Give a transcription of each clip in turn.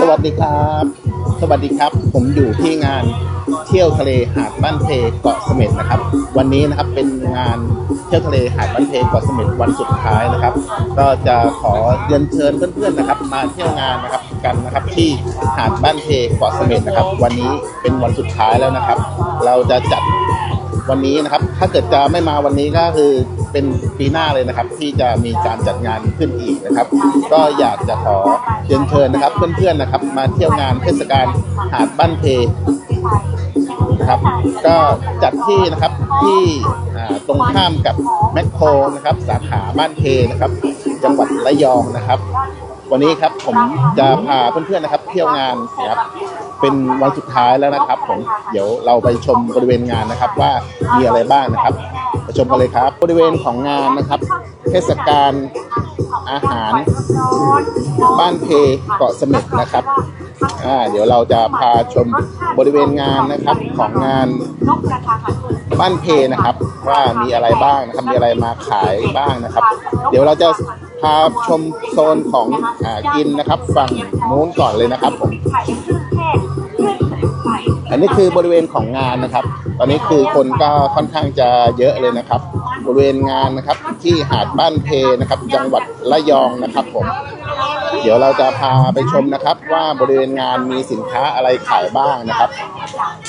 สวัสดีครับ สวัสดีครับ ผมอยู่ที่งานเที่ยวทะเลหาดบ้านเพเกาะเสม็ดนะครับ วันนี้นะครับเป็นงานเที่ยวทะเลหาดบ้านเพเกาะเสม็ดวันสุดท้ายนะครับ ก็จะขอเรียนเชิญเพื่อนๆนะครับ มาเที่ยวงานนะครับกันนะครับที่หาดบ้านเพเกาะเสม็ดนะครับ วันนี้เป็นวันสุดท้ายแล้วนะครับ เราจะจัด วันนี้นะครับ ถ้าเกิดจะไม่มาวันนี้ก็คือเป็นปีหน้าเลยนะครับ ที่จะมีการจัดงานขึ้นอีกนะครับ ก็อยากจะขอเชิญเชิญนะครับ เพื่อนๆนะครับ มาเที่ยวงานเทศกาลหาดบ้านเพนะครับ ก็จัดที่นะครับที่ตรงข้ามกับแมคโครนะครับ สาขาบ้านเพนะครับ จังหวัดระยองนะครับ วันนี้ครับผมจะพาเพื่อนๆนะครับ เที่ยวงานนะครับเป็นวันสุดท้ายแล้วนะครับ ผมเดี๋ยวเราไปชมบริเวณงานนะครับ ว่ามีอะไรบ้างนะครับไปชมกันเลยครับ บริเวณของงานนะครับ เทศกาลอาหาร บ้านเพเกาะเสม็ดนะครับอ่าเดี๋ยวเราจะพาชมบริเวณงานนะครับของงานบ้านเพนะครับ ว่ามีอะไรบ้างนะครับมีอะไรมาขายบ้างนะครับ เดี๋ยวเราจะาชมโซนของอากินนะครับฝั่งนู้นก่อนเลยนะครับผมอันนี้คือบริเวณของงานนะครับ ตอนนี้คือคนก็ค่อนข้างจะเยอะเลยนะครับ บริเวณงานนะครับที่หาดบ้านเพนะครับ จังหวัดระยองนะครับผม เดี๋ยวเราจะพาไปชมนะครับ ว่าบริเวณงานมีสินค้าอะไรขายบ้างนะครับ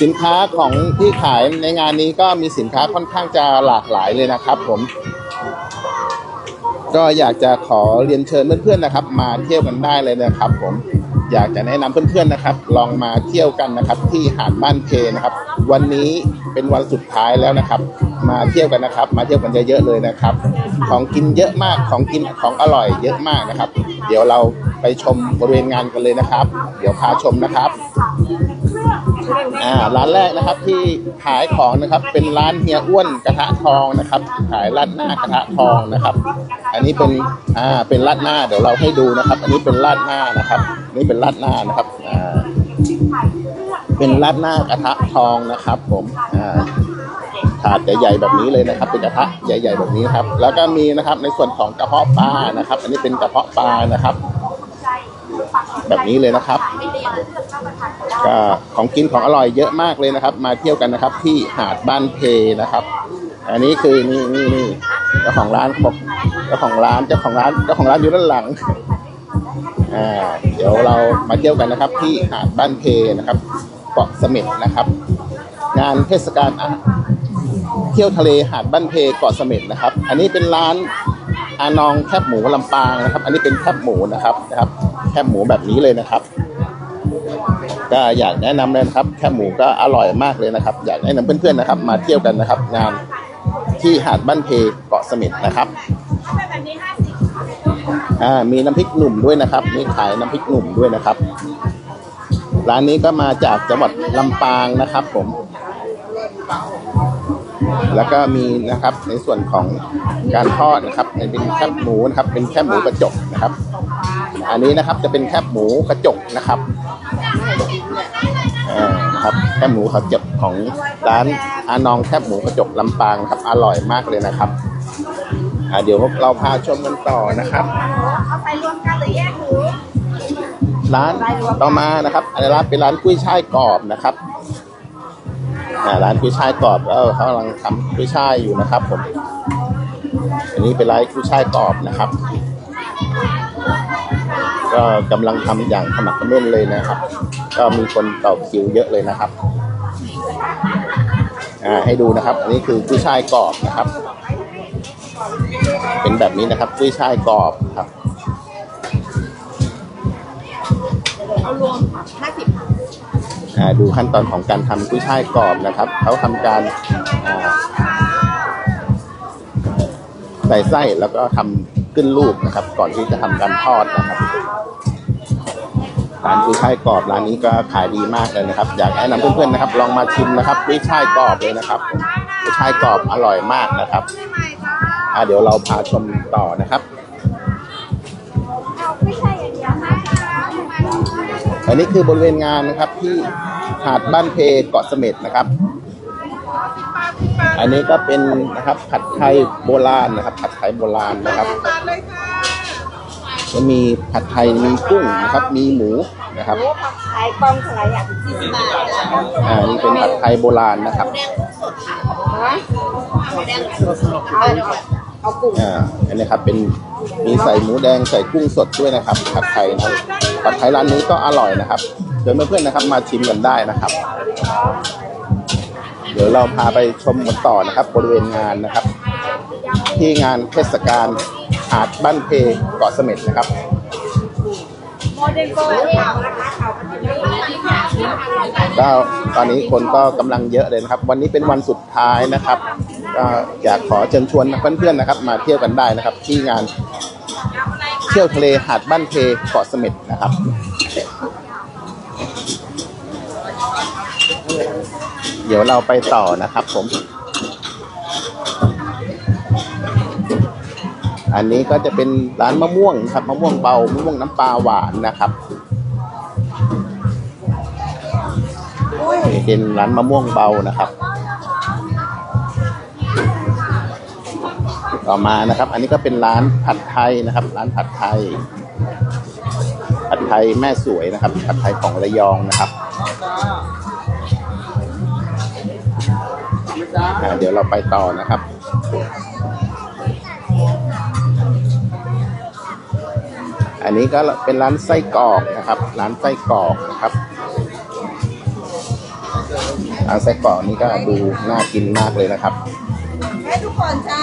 สินค้าของที่ขายในงานนี้ก็มีสินค้าค่อนข้างจะหลากหลายเลยนะครับ ผม ก็อยากจะขอเรียนเชิญเพื่อนๆนะครับ มาเที่ยวกันได้เลยนะครับ ผมอยากจะแนะนำเพื่อนๆนะครับ ลองมาเที่ยวกันนะครับ ที่หาดบ้านเพนะครับ วันนี้เป็นวันสุดท้ายแล้วนะครับ มาเที่ยวกันนะครับ มาเที่ยวกันเยอะๆเลยนะครับ ของกินเยอะมากของกินของอร่อยเยอะมากนะครับ เดี๋ยวเราไปชมบริเวณงานกันเลยนะครับ เดี๋ยวพาชมนะครับ อ่าร้านแรกนะครับที่ขายของนะครับเป็นร้านเฮียอ้วนกระทะทองนะครับ ขายราดหน้ากระทะทองนะครับ อันนี้เป็นอ่าเป็นราดหน้าเดี๋ยวเราให้ดูนะครับ อันนี้เป็นราดหน้านะครับนี่เป็นราดหน้านะครับอ่าเป็นราดหน้ากระทะทองนะครับผมอ่าถาดใหญ่ๆแบบนี้เลยนะครับ เป็นกระทะใหญ่ ๆแบบนี้ครับ แล้วก็มีนะครับในส่วนของกระเพาะปลานะครับ อันนี้เป็นกระเพาะปลานะครับ แบบนี้เลยนะครับ ก็ของกินของอร่อยเยอะมากเลยนะครับ มาเที่ยวกันนะครับ ที่หาดบ้านเพนะครับ อันนี้คือนี่นี่นี่เจ้าของร้านเขาบอกเจ้าของร้านเจ้าของร้านเจ้าของร้านอยู่ด้านหลังอ่าเดี๋ยวเรามาเที่ยวกันนะครับ ที่หาดบ้านเพนะครับเกาะเสม็ดนะครับ งานเทศกาลเที่ยวทะเลหาดบ้านเพเกาะเสม็ดนะครับ อันนี้เป็นร้านอานองแคบหมูลำปางนะครับ อันนี้เป็นแคบหมูนะครับนะครับ แคบหมูแบบนี้เลยนะครับ ก็อยากแนะนำเลยนะครับแคบหมูก็อร่อยมากเลยนะครับ อยากแนะนำเพื่อนๆนะครับ มาเที่ยวกันนะครับ งานที่หาดบ้านเพเกาะเสม็ดนะครับอ่ามีน้ำพริกหนุ่มด้วยนะครับมีขายน้ำพริกหนุ่มด้วยนะครับ ร้านนี้ก็มาจากจังหวัดลำปางนะครับ ผม แล้วก็มีนะครับในส่วนของการทอดนะครับเป็นแคบหมูนะครับ เป็นแคบหมูกระจกนะครับ อันนี้นะครับจะเป็นแคบหมูกระจกนะครับ ครับแคบหมูกระจกของร้านอานองแคบหมูกระจกลำปางครับอร่อยมากเลยนะครับอ่าเดี๋ยวเราพาชมกันต่อนะครับ เอาไปรวมกันหรือแยกหมูร้านต่อมานะครับอันนี้ร้านเป็นร้านกุ้ยช่ายกรอบนะครับอ่าร้านกุ้ยช่ายกรอบแล้วเขากำลังทำกุ้ยช่ายอยู่นะครับผม อันนี้เป็นร้านกุ้ยช่ายกรอบนะครับ ก็กำลังทำอย่างขมักเขม้นเลยนะครับ ก็มีคนต่อคิวเยอะเลยนะครับอ่าให้ดูนะครับ อันนี้คือกุ้ยช่ายกรอบนะครับ เป็นแบบนี้นะครับกุ้ยช่ายกรอบครับเอารวมห้าสิบอ่าดูขั้นตอนของการทำกุ้ยช่ายกรอบนะครับเขาทำการอ่าใส่ไส้แล้วก็ทำ ขึ้นรูปนะครับ ก่อนที่จะทำการทอดนะครับร้านกุ้ยช่ายกรอบร้านนี้ก็ขายดีมากเลยนะครับ อยากแนะนำเพื่อนๆนะครับ ลองมาชิมนะครับกุ้ยช่ายกรอบเลยนะครับกุ้ยช่ายกรอบอร่อยมากนะครับอ่าเดี๋ยวเราพาชมต่อนะครับอันนี้คือบริเวณงานนะครับที่หาดบ้านเพเกาะเสม็ดนะครับ อันนี้ก็เป็นนะครับผัดไทยโบราณนะครับ ผัดไทยโบราณนะครับก็มีผัดไทยมีกุ้งนะครับ มีหมูนะครับหมูผักไทยกล้องเท่าไหร่อะสี่สิบบาทอ่านี่เป็นผัดไทยโบราณนะครับฮะเอาเอากุ้งอ่าอันนี้ครับเป็นมีใส่หมูแดงใส่กุ้งสดด้วยนะครับ ผัดไทยนะครับผัดไทยร้านนี้ก็อร่อยนะครับเชิญเพื่อนๆนะครับ มาชิมกันได้นะครับเดี๋ยวเราพาไปชมกันต่อนะครับ บริเวณงานนะครับ ที่งานเทศกาลหาดบ้านเพเกาะเสม็ดนะครับก็ตอนนี้คนก็กำลังเยอะเลยนะครับ วันนี้เป็นวันสุดท้ายนะครับก็อยากขอเชิญชวนเพื่อนๆนะครับ มาเที่ยวกันได้นะครับ ที่งานเที่ยวทะเลหาดบ้านเพเกาะเสม็ดนะครับ เดี๋ยวเราไปต่อนะครับผม อันนี้ก็จะเป็นร้านมะม่วงนะครับมะม่วงเบามะม่วงน้ำปลาหวานนะครับเป็นร้านมะม่วงเบานะครับ ต่อมานะครับ อันนี้ก็เป็นร้านผัดไทยนะครับ ร้านผัดไทย ผัดไทยแม่สวยนะครับ ผัดไทยของระยองนะครับ อ่าเดี๋ยวเราไปต่อนะครับ อันนี้ก็เป็นร้านไส้กรอกนะครับ ร้านไส้กรอกนะครับร้านไส้กรอกนี่ก็ดูน่ากินมากเลยนะครับ ให้ทุกคนจ้า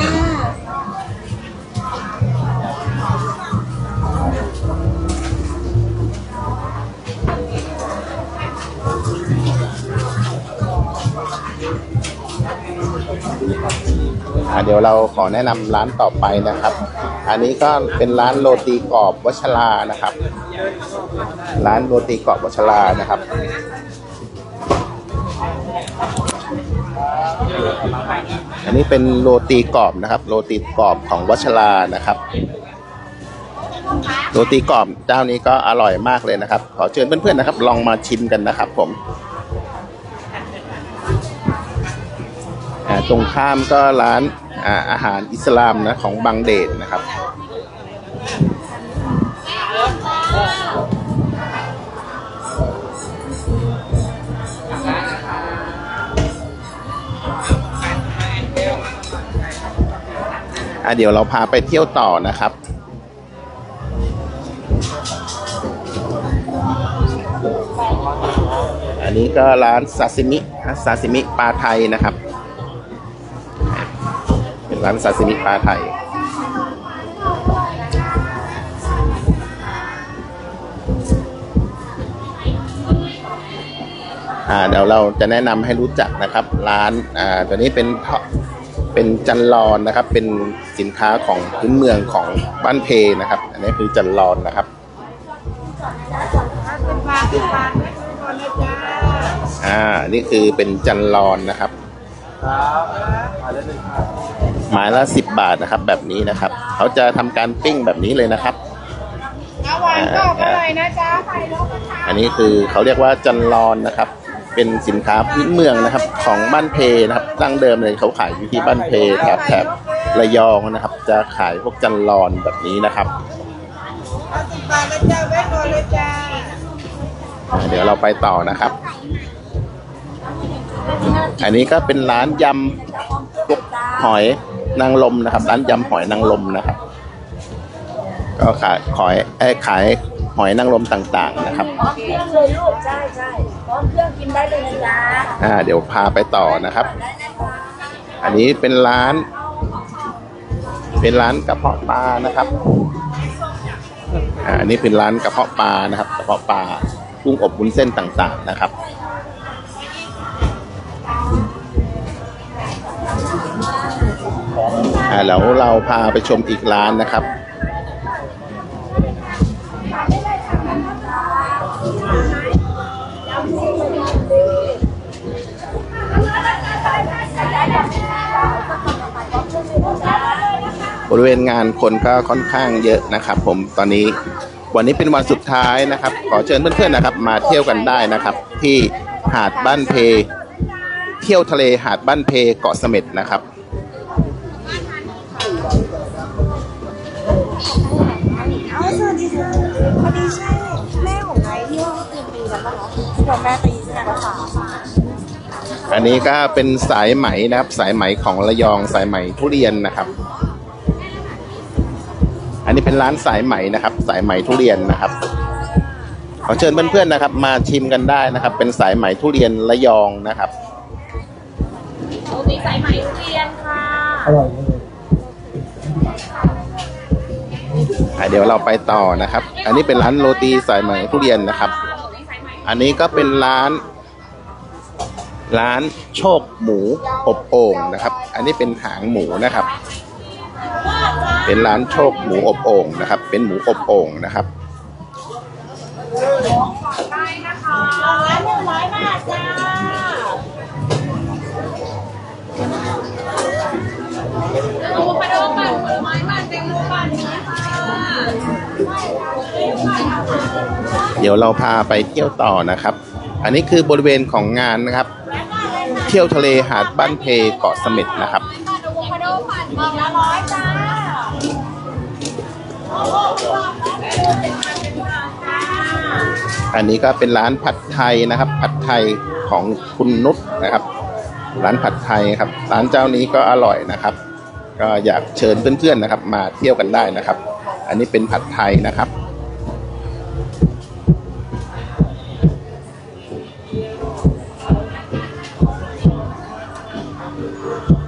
อ่าเดี๋ยวเราขอแนะนำร้านต่อไปนะครับ อันนี้ก็เป็นร้านโรตีกรอบวัชรานะครับ ร้านโรตีกรอบวัชรานะครับ อันนี้เป็นโรตีกรอบนะครับ โรตีกรอบของวัชรานะครับ โรตีกรอบเจ้านี้ก็อร่อยมากเลยนะครับ ขอเชิญเพื่อนๆนะครับ ลองมาชิมกันนะครับผม ตรงข้ามก็ร้านอาอาหารอิสลามนะของบางเดชนะครับ อะเดี๋ยวเราพาไปเที่ยวต่อนะครับอันนี้ก็ร้านซาซิมิซาซิมิปลาไทยนะครับ ร้านซาซิมิปลาไทย อ่าเดี๋ยวเราจะแนะนำให้รู้จักนะครับ ร้านอ่าตัวนี้เป็นเป็นจันลอนนะครับ เป็นสินค้าของพื้นเมืองของบ้านเพนะครับ อันนี้คือจันลอนนะครับเป็นปลาเป็นปลาให้ทุกคนนะจ้าอ่านี่คือเป็นจันลอนนะครับายละสิบบาทนะครับ แบบนี้นะครับ เขาจะทำการปิ้งแบบนี้เลยนะครับเอาหวานกรอบอร่อยนะจ้าไข่นกกระทะอันนี้คือเขาเรียกว่าจันลอนนะครับ เป็นสินค้าพื้นเมืองนะครับ ของบ้านเพนะครับตั้งเดิมเลยเขาขายอยู่ที่บ้านเพแถบแถบระยองนะครับ จะขายพวกจันลอนแบบนี้นะครับเอาสิบบาทนะจ้าแม่ก่อนเลยจ้าอ่าเดี๋ยวเราไปต่อนะครับ อันนี้ก็เป็นร้านยำพวกหอย นางรมนะครับ ร้านยำหอยนางรมนะครับ ก็ขายขอยเอ้ยขายหอยนางรมต่างๆนะครับ พร้อมเครื่องเลยลูก ใช่ใช่พร้อมเครื่องกินได้เลยนะจ๊ะอ่า เดี๋ยวพาไปต่อนะครับ ได้นะคะอันนี้เป็นร้าน เป็นร้านกระเพาะปลานะครับ อ่าอันนี้เป็นร้านกระเพาะปลานะครับ กระเพาะปลากุ้งอบวุ้นเส้นต่างๆนะครับ อ่าแล้วเราพาไปชมอีกร้านนะครับ บริเวณงานคนก็ค่อนข้างเยอะนะครับ ผมตอนนี้วันนี้เป็นวันสุดท้ายนะครับ ขอเชิญเพื่อนๆนะครับ มาเที่ยวกันได้นะครับ ที่หาดบ้านเพ เที่ยวทะเลหาดบ้านเพเกาะเสม็ดนะครับ เอาสวัสดีค่ะพอดีใช่แม่ของไนท์ที่ว่าเมื่อคืนตีกันป่ะเนาะที่ว่าแม่ตีใช่ไหมภาษาอันนี้ก็เป็นสายไหมนะครับ สายไหมของระยองสายไหมทุเรียนนะครับ อันนี้เป็นร้านสายไหมนะครับ สายไหมทุเรียนนะครับ ขอเชิญเพื่อนๆนะครับ มาชิมกันได้นะครับ เป็นสายไหมทุเรียนระยองนะครับโรตีสายไหมทุเรียนค่ะอะเเดี๋ยวเราไปต่อนะครับ อันนี้เป็นร้านโรตีสายไหมทุเรียนนะครับ อันนี้ก็เป็นร้าน ร้านโชคหมูอบโอ่งนะครับ อันนี้เป็นหางหมูนะครับ เป็นร้านโชคหมูอบโอ่งนะครับ เป็นหมูอบโอ่งนะครับร้านหนึ่งร้อยบาทจ้า ดูไปดูปั่นผลไม้ปั่นแตงโมปั่นนะคะเดี๋ยวเราพาไปเที่ยวต่อนะครับ อันนี้คือบริเวณของงานนะครับ เที่ยวทะเลหาดบ้านเพเกาะเสม็ดนะครับอันนี้ก็เป็นร้านผัดไทยนะครับ ผัดไทยของคุณนุชนะครับ ร้านผัดไทยครับ ร้านเจ้านี้ก็อร่อยนะครับ ก็อยากเชิญเพื่อนๆนะครับ มาเที่ยวกันได้นะครับ อันนี้เป็นผัดไทยนะครับ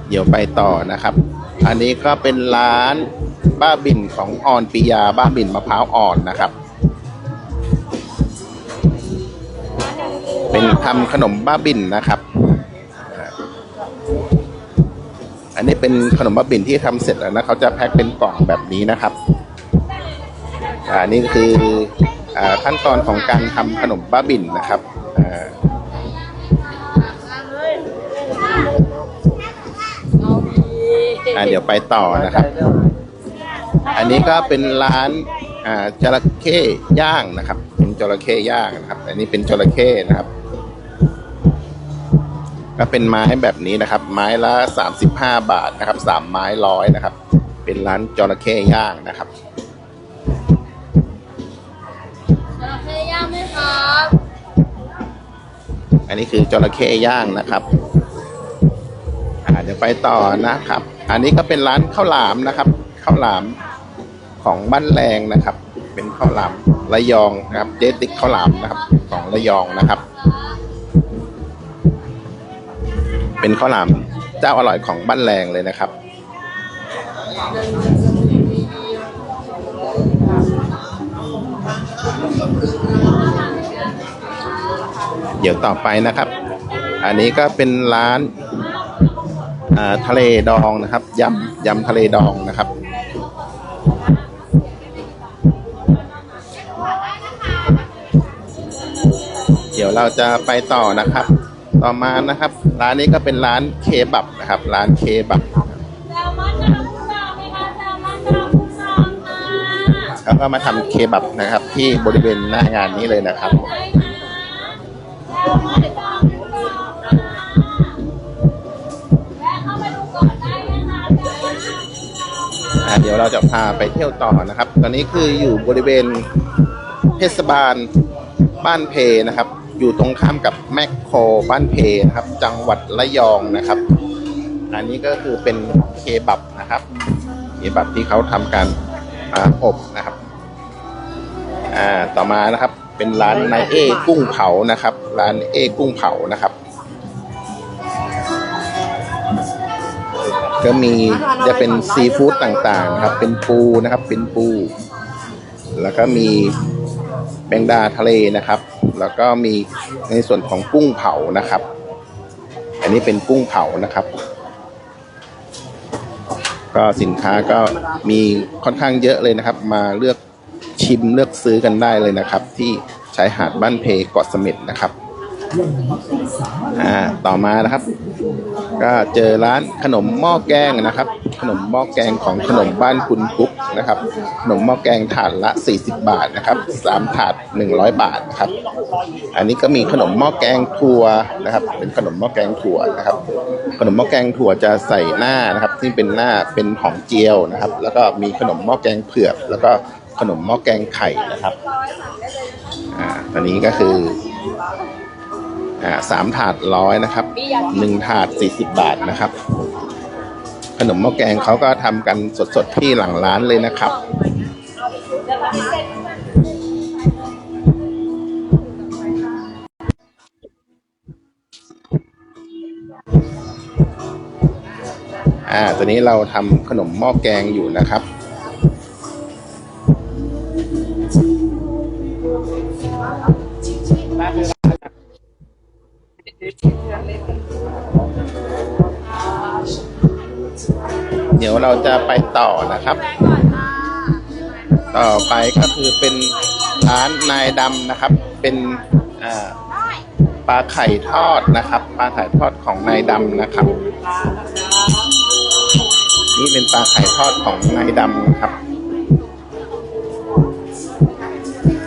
เดี๋ยวไปต่อนะครับ อันนี้ก็เป็นร้านบ้าบินของออนปิยาบ้าบินมะพร้าวอ่อนนะครับ เป็นทำขนมบ้าบินนะครับ อันนี้เป็นขนมบ้าบินที่ทำเสร็จแล้วนะเขาจะแพ็คเป็นกล่องแบบนี้นะครับอ่านี่คืออขั้นตอนของการทำขนมบ้าบินนะครับอ่าอ่าเดี๋ยวไปต่อนะครับ อันนี้ก็เป็นร้านอ่าจระเข้ย่างนะครับ เป็นจระเข้ย่างนะครับ อันนี้เป็นจระเข้นะครับ ก็เป็นไม้แบบนี้นะครับ ไม้ละสามสิบห้าบาทนะครับสามไม้ร้อยนะครับ เป็นร้านจระเข้ย่างนะครับจระเข้ย่างไหมครับ อันนี้คือจระเข้ย่างนะครับอ่าเดี๋ยวไปต่อนะครับ อันนี้ก็เป็นร้านข้าวหลามนะครับข้าวหลามของบ้านแรงนะครับ เป็นข้าวหลามระยองนะครับ เจติกข้าวหลามนะครับ ของระยองนะครับ เป็นข้าวหลามเจ้าอร่อยของบ้านแรงเลยนะครับ เดี๋ยวต่อไปนะครับ อันนี้ก็เป็นร้านาทะเลดองนะครับยำยำทะเลดองนะครับเดี๋ยวเราจะไปต่อนะครับ ต่อมานะครับ ร้านนี้ก็เป็นร้านเคบับนะครับ ร้านเคบับแซลมอนกระดองกุ้งดองไหมคะแซลมอนกระดองกุ้งดองค่ะเขาก็มาทำเคบับนะครับ ที่บริเวณหน้างานนี้เลยนะครับได้นะแซลมอนกระดองกุ้งดองค่ะแวะเข้ามาดูก่อนได้นะคะแซลมอนกระดองกุ้งดองค่ะอ่าเดี๋ยวเราจะพาไปเที่ยวต่อนะครับ ตอนนี้คืออยู่บริเวณเทศบาลบ้านเพนะครับ อยู่ตรงข้ามกับแมคโครบ้านเพนะครับ จังหวัดระยองนะครับอันนี้ก็คือเป็นเคบับนะครับเคบับที่เขาทำการอบนะครับอ่าต่อมานะครับเป็นร้านนายเอกุ้งเผานะครับ ร้านเอกุ้งเผานะครับ ก็มีจะเป็นซีฟู้ดต่างๆนะครับ เป็นปูนะครับ เป็นปู แล้วก็มี แมงดาทะเลนะครับ แล้วก็มีในส่วนของกุ้งเผานะครับ อันนี้เป็นกุ้งเผานะครับ ก็สินค้าก็มีค่อนข้างเยอะเลยนะครับ มาเลือกชิมเลือกซื้อกันได้เลยนะครับ ที่ชายหาดบ้านเพเกาะเสม็ดนะครับ อ่า ต่อมานะครับ ก็เจอร้านขนมหม้อแกงนะครับ ขนมหม้อแกงของขนมบ้านคุณกุ๊กนะครับ ขนมหม้อแกงถาดละ 40 บาทนะครับสามถาด 100 บาทนะครับ อันนี้ก็มีขนมหม้อแกงถั่วนะครับ เป็นขนมหม้อแกงถั่วนะครับ ขนมหม้อแกงถั่วจะใส่หน้านะครับ ที่เป็นหน้าเป็นหอมเจียวนะครับ แล้วก็มีขนมหม้อแกงเผือก แล้วก็ขนมหม้อแกงไข่นะครับ อ่า ตอนนี้ก็คือ อ่าสามถาดร้อยนะครับหนึ่งถาดสี่สิบบาทนะครับ ขนมหม้อแกงเขาก็ทำกันสดๆที่หลังร้านเลยนะครับอ่าตอนนี้เราทำขนมหม้อแกงอยู่นะครับ เดี๋ยวเราจะไปต่อนะครับ ต่อไปก็คือเป็นร้านนายดำนะครับ เป็นปลาไข่ทอดนะครับ ปลาไข่ทอดของนายดำนะครับ นี่เป็นปลาไข่ทอดของนายดำนะครับ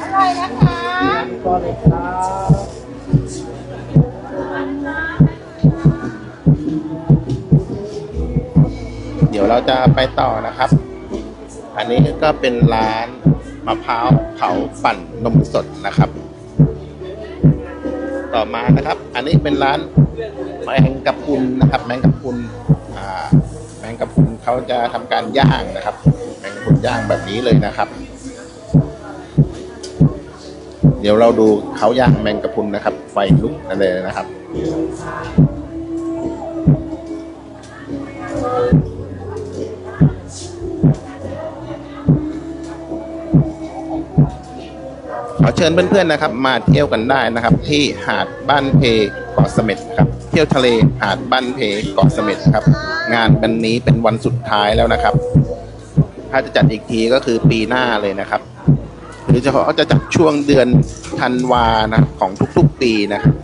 อร่อยนะคะ ดี๋ยวเราจะไปต่อนะครับ อันนี้ก็เป็นร้านมะพร้าวเผาปั่นนมสดนะครับ ต่อมานะครับ อันนี้เป็นร้านแมงกะพุนนะครับ แมงกะพุนแมงกะพุนเขาจะทำการย่างนะครับ แมงกะพุนย่างแบบนี้เลยนะครับ เดี๋ยวเราดูเขาย่างแมงกะพุนนะครับ ไฟลุกนั่นเลยนะครับ ขอเชิญเพื่อนๆนะครับ มาเที่ยวกันได้นะครับ ที่หาดบ้านเพเกาะเสม็ดครับ เที่ยวทะเลหาดบ้านเพเกาะเสม็ดครับ งานวันนี้เป็นวันสุดท้ายแล้วนะครับ ถ้าจะจัดอีกทีก็คือปีหน้าเลยนะครับ หรือเฉพาะเขาจะจัดช่วงเดือนธันวานะของทุกๆปีนะครับ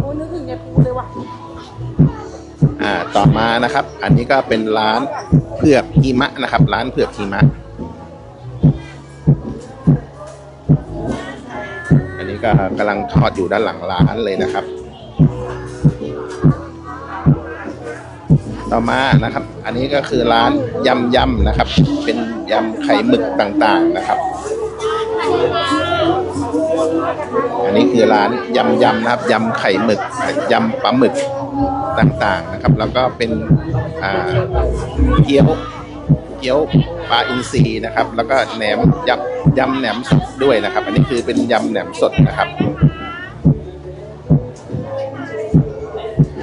โอ้นึกถึงยายปูเลยว่ะอ่าต่อมานะครับ อันนี้ก็เป็นร้านเผือกหิมะนะครับ ร้านเผือกหิมะ ก็กำลังทอดอยู่ด้านหลังร้านเลยนะครับ ต่อมานะครับ อันนี้ก็คือร้านยำยำนะครับ เป็นยำไข่หมึกต่างๆนะครับ อันนี้คือร้านยำยำนะครับยำไข่หมึกยำปลาหมึกต่างๆนะครับ แล้วก็เป็นเกี๊ยว เกี๊ยวปลาอินทรีนะครับ แล้วก็แหนมยำยำแหนมสดด้วยนะครับ อันนี้คือเป็นยำแหนมสดนะครับ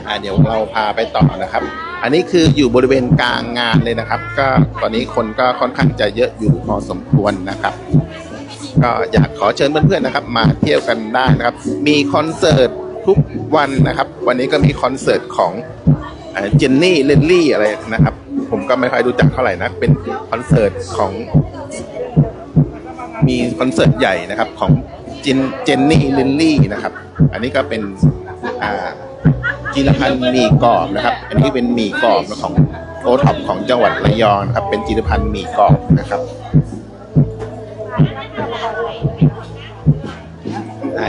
อ่าเดี๋ยวเราพาไปต่อนะครับ อันนี้คืออยู่บริเวณกลางงานเลยนะครับ ก็ตอนนี้คนก็ค่อนข้างจะเยอะอยู่พอสมควรนะครับ ก็อยากขอเชิญเพื่อนๆนะครับ มาเที่ยวกันได้นะครับ มีคอนเสิร์ตทุกวันนะครับ วันนี้ก็มีคอนเสิร์ตของเจนนี่เลนลี่อะไรนะครับ ผมก็ไม่ค่อยรู้จักเท่าไหร่นะเป็นคอนเสิร์ตของ มีคอนเสิร์ตใหญ่นะครับ ของเจนเจนนี่ลินลี่นะครับ อันนี้ก็เป็นอ่าจิรพันธ์หมี่กรอบนะครับ อันนี้เป็นหมี่กรอบของโอท็อปของจังหวัดระยองนะครับ เป็นจิรพันธ์หมี่กรอบนะครับ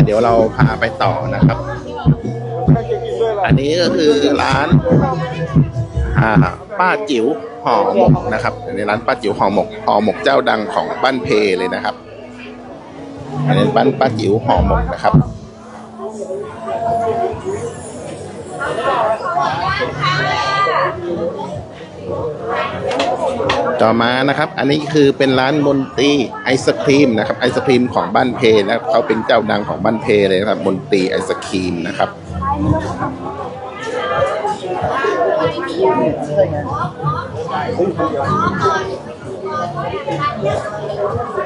เดี๋ยวเราพาไปต่อนะครับ อันนี้ก็คือร้าน อ่าป้าจิ๋วห่อหมกนะครับในร้านป้าจิ๋วห่อหมกห่อหมกเจ้าดังของบ้านเพเลยนะครับอันนี้บ้านป้าจิ๋วห่อหมกนะครับต่อมานะครับ อันนี้คือเป็นร้านมนตรีไอศครีมนะครับไอศครีมของบ้านเพนะครับเขาเป็นเจ้าดังของบ้านเพเลยนะครับมนตรีไอศครีมนะครับ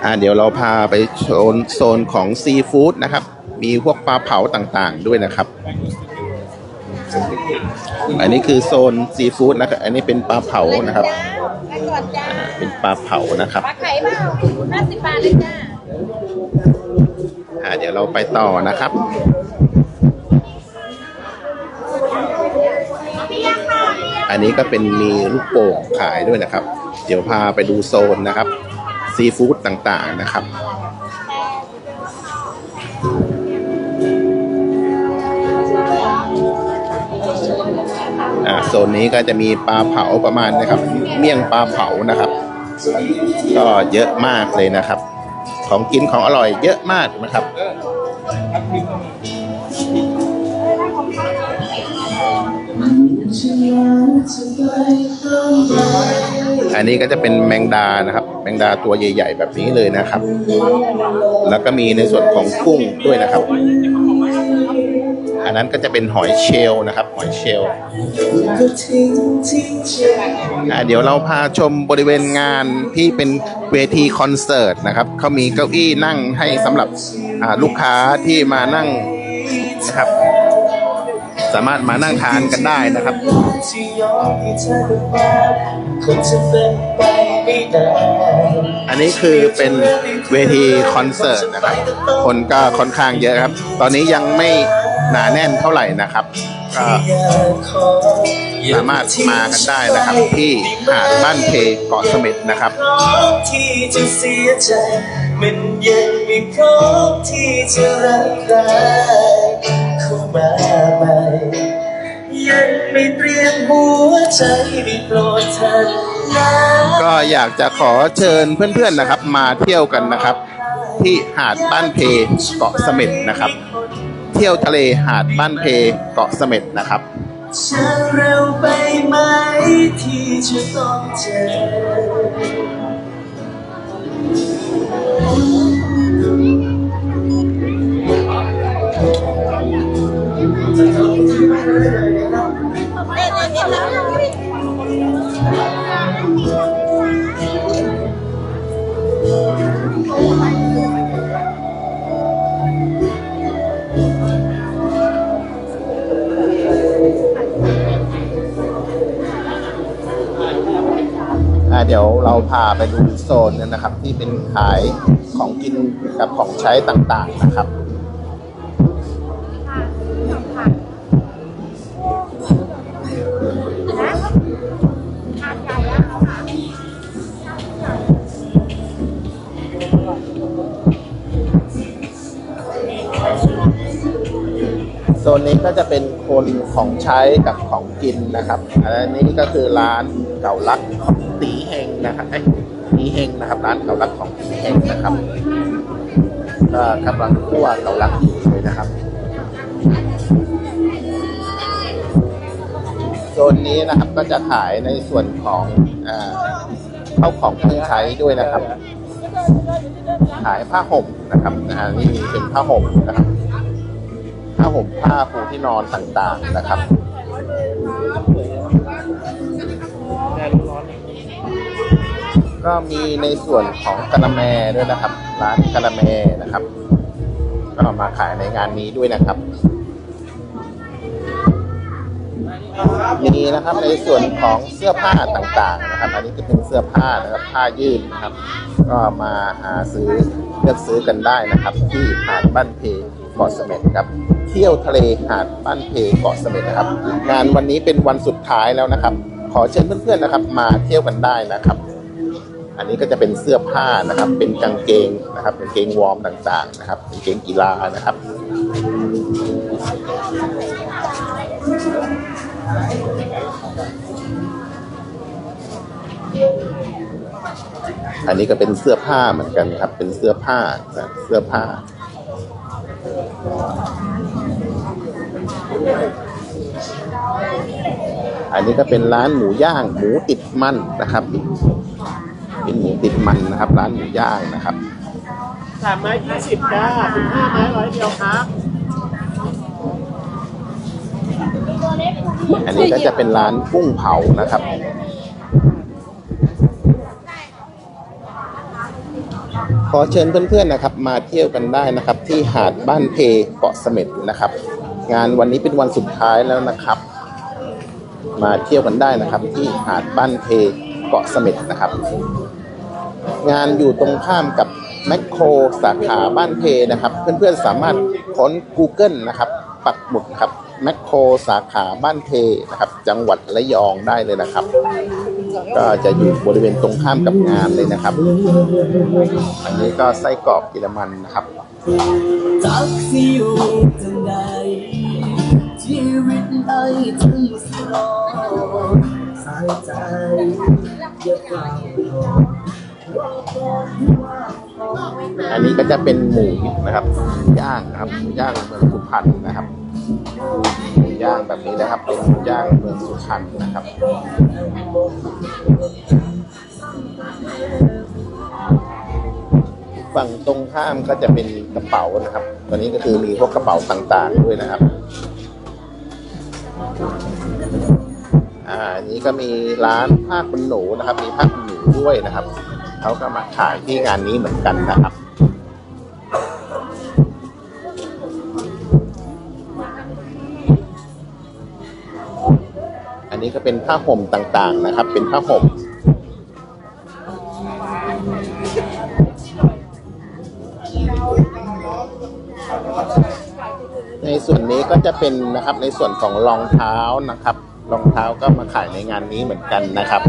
อ่าเดี๋ยวเราพาไปโซนโซนของซีฟู้ดนะครับ มีพวกปลาเผาต่างๆด้วยนะครับ อันนี้คือโซนซีฟู้ดนะครับ อันนี้เป็นปลาเผานะครับ ไปก่อนจ้าอ่าเป็นปลาเผานะครับปลาไข่เปล่าห้าสิบบาทเลยจ้าอ่าเดี๋ยวเราไปต่อนะครับ อันนี้ก็เป็นมีลูกโป่งขายด้วยนะครับ เดี๋ยวพาไปดูโซนนะครับ ซีฟู้ดต่างๆนะครับอ่าโซนนี้ก็จะมีปลาเผาประมาณนะครับ เมี่ยงปลาเผานะครับ ก็เยอะมากเลยนะครับ ของกินของอร่อยเยอะมากนะครับ อันนี้ก็จะเป็นแมงดานะครับ แมงดาตัวใหญ่ ๆ แบบนี้เลยนะครับ แล้วก็มีในส่วนของกุ้งด้วยนะครับ อันนั้นก็จะเป็นหอยเชลล์นะครับ หอยเชลล์อ่าเดี๋ยวเราพาชมบริเวณงานที่เป็นเวทีคอนเสิร์ตนะครับเขามีเก้าอี้นั่งให้สำหรับลูกค้าที่มานั่งนะครับ สามารถมานั่งทานกันได้นะครับอันนี้คือเป็นเวทีคอนเสิร์ตนะครับ คนก็ค่อนข้างเยอะครับ ตอนนี้ยังไม่หนาแน่นเท่าไหร่นะครับก็สามารถมากันได้นะครับ ที่หาดบ้านเพเกาะเสม็ดนะครับที่จะเสียใจมันยังไม่พร้อมที่จะรักใครเข้ามาใหม่ ยังไม่เตรียมหัวใจได้โปรดเธอนะก็อยากจะขอเชิญเพื่อนๆนะครับ มาเที่ยวกันนะครับ ที่หาดบ้านเพเกาะเสม็ดนะครับ เที่ยวทะเลหาดบ้านเพเกาะเสม็ดนะครับจะเร็วไปไหมที่จะต้องเจอ ไปดูโซนนะครับที่เป็นขายของกินกับของใช้ต่างๆนะครับ ของใช้กับของกินนะครับอันนี้ก็คือร้านเก่าลักของตีเฮงนะครับไอ้ตีเฮงนะครับ ร้านเก่าลักของตีเฮงนะครับก็กำลังคั่วเก่าลักอยู่เลยนะครับโซนนี้นะครับก็จะขายในส่วนของอ่าเข้าของเครื่องใช้ด้วยนะครับ ขายผ้าห่มนะครับอ่านี่เป็นผ้าห่มนะครับ ผ้าห่มผ้าปูที่นอนต่างๆนะครับก็มีในส่วนของกะละแมด้วยนะครับ ร้านกะละแมนะครับ ก็มาขายในงานนี้ด้วยนะครับ มีนะครับในส่วนของเสื้อผ้าต่างๆนะครับ อันนี้จะเป็นเสื้อผ้านะครับผ้ายืดนะครับ ก็มาหาซื้อเลือกซื้อกันได้นะครับ ที่หาดบ้านเพเกาะเสม็ดครับ เที่ยวทะเลหาดบ้านเพเกาะเสม็ดนะครับ งานวันนี้เป็นวันสุดท้ายแล้วนะครับ ขอเชิญเพื่อนๆนะครับ มาเที่ยวกันได้นะครับ อันนี้ก็จะเป็นเสื้อผ้านะครับ เป็นกางเกงนะครับกางเกงวอร์มต่างๆนะครับกางเกงกีฬานะครับ อันนี้ก็เป็นเสื้อผ้าเหมือนกันครับ เป็นเสื้อผ้านะเสื้อผ้า อันนี้ก็เป็นร้านหมูย่าง หมูติดมันนะครับ เป็นหมูติดมันนะครับ ร้านหมูย่างนะครับสามไม้ยี่สิบจ้าสิบห้าไม้ร้อยเดียวครับ อันนี้ก็จะเป็นร้านกุ้งเผานะครับ ขอเชิญเพื่อนๆนะครับ มาเที่ยวกันได้นะครับ ที่หาดบ้านเพเกาะเสม็ดนะครับ งานวันนี้เป็นวันสุดท้ายแล้วนะครับ มาเที่ยวกันได้นะครับ ที่หาดบ้านเพเกาะเสม็ดนะครับ งานอยู่ตรงข้ามกับแมคโครสาขาบ้านเพนะครับ เพื่อนๆสามารถค้น Google นะครับ ปักหมุดครับ แมคโครสาขาบ้านเพนะครับ จังหวัดระยองได้เลยนะครับ ก็จะอยู่บริเวณตรงข้ามกับงานเลยนะครับ อันนี้ก็ไส้กรอกเยอรมันนะครับจักสิอยู่จังใดชีวิตไอถึงสลอสายใจอย่าเฝ้ารอ อันนี้ก็จะเป็นหมูนะครับย่างนะครับหมูย่างเมืองสุพรรณนะครับหมูย่างแบบนี้นะครับ เป็นหมูย่างเมืองสุพรรณนะครับฝั่งตรงข้ามก็จะเป็นกระเป๋านะครับตัวนี้ก็คือมีพวกกระเป๋าต่างๆด้วยนะครับ อ่าอันนี้ก็มีร้านผ้าขนหนูนะครับ มีผ้าขนหนูด้วยนะครับ เขาก็มาขายที่งานนี้เหมือนกันนะครับอันนี้ก็เป็นผ้าห่มต่างๆนะครับ เป็นผ้าห่มในส่วนนี้ก็จะเป็นนะครับในส่วนของรองเท้านะครับ รองเท้าก็มาขายในงานนี้เหมือนกันนะครับ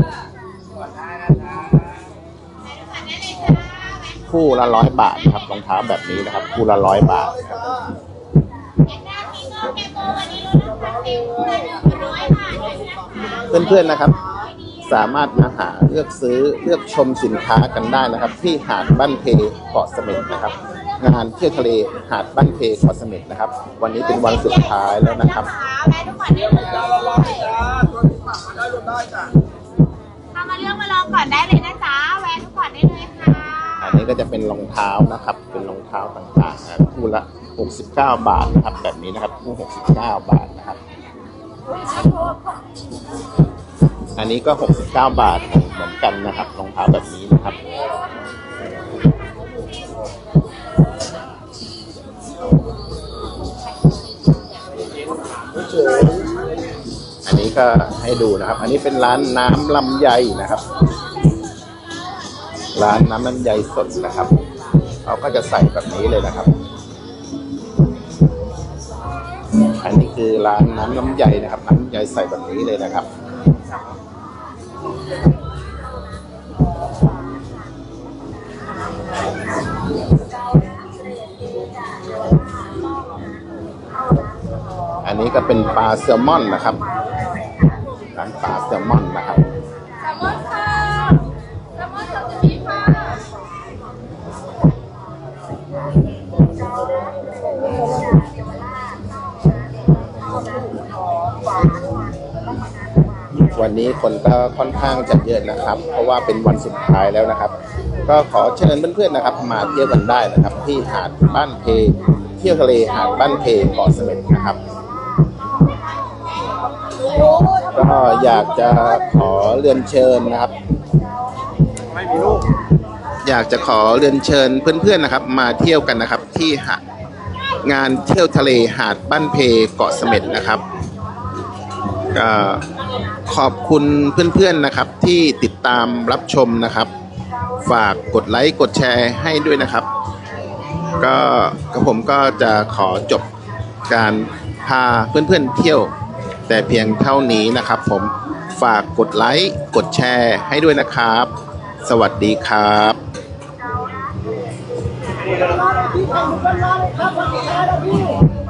คู่ละร้อยบาทนะครับรองเท้าแบบนี้นะครับ คู่ละร้อยบาทครับเพื่อนๆนะครับ สามารถมาหาเลือกซื้อเลือกชมสินค้ากันได้นะครับ ที่หาดบ้านเพเกาะเสม็ดนะครับ งานเที่ยวทะเลหาดบ้านเพเกาะเสม็ดนะครับ วันนี้เป็นวันสุดท้ายแล้วนะครับแม่ทุกคนได้เลยถ้ามาเลือกมาลองก่อนได้เลยนะจ๊ะแวะทุกคนได้เลย นี้ก็จะเป็นรองเท้านะครับ เป็นรองเท้าต่างๆคู่ละ 69 บาทนะครับ แบบนี้นะครับคู่ 69 บาทนะครับ อันนี้ก็ 69 บาทเหมือนกันนะครับรองเท้าแบบนี้นะครับอันนี้ก็ให้ดูนะครับ อันนี้เป็นร้านน้ำลำไยนะครับ ร้านน้ำลำไยสดนะครับเขาก็จะใส่แบบนี้เลยนะครับ อันนี้คือร้านน้ำลำไยนะครับน้ำลำไยใส่แบบนี้เลยนะครับอันนี้ก็เป็นปลาแซลมอนนะครับ วันนี้คนก็ค่อนข้างจะเยอะนะครับ เพราะว่าเป็นวันสุดท้ายแล้วนะครับ ก็ขอเชิญเพื่อนๆนะครับ มาเที่ยวกันได้นะครับ ที่หาดบ้านเพ เที่ยวทะเลหาดบ้านเพเกาะเสม็ดนะครับก็อยากจะขอเรียนเชิญนะครับ ไม่มีลูกอยากจะขอเรียนเชิญเพื่อนๆนะครับ มาเที่ยวกันนะครับ ที่หาดงานเที่ยวทะเลหาดบ้านเพเกาะเสม็ดนะครับ ขอบคุณเพื่อนๆนะครับที่ติดตามรับชมนะครับ ฝากกดไลค์กดแชร์ให้ด้วยนะครับ ก็กระผมก็จะขอจบการพาเพื่อนๆเที่ยว แต่เพียงเท่านี้นะครับ ผมฝากกดไลค์กดแชร์ให้ด้วยนะครับ สวัสดีครับพี่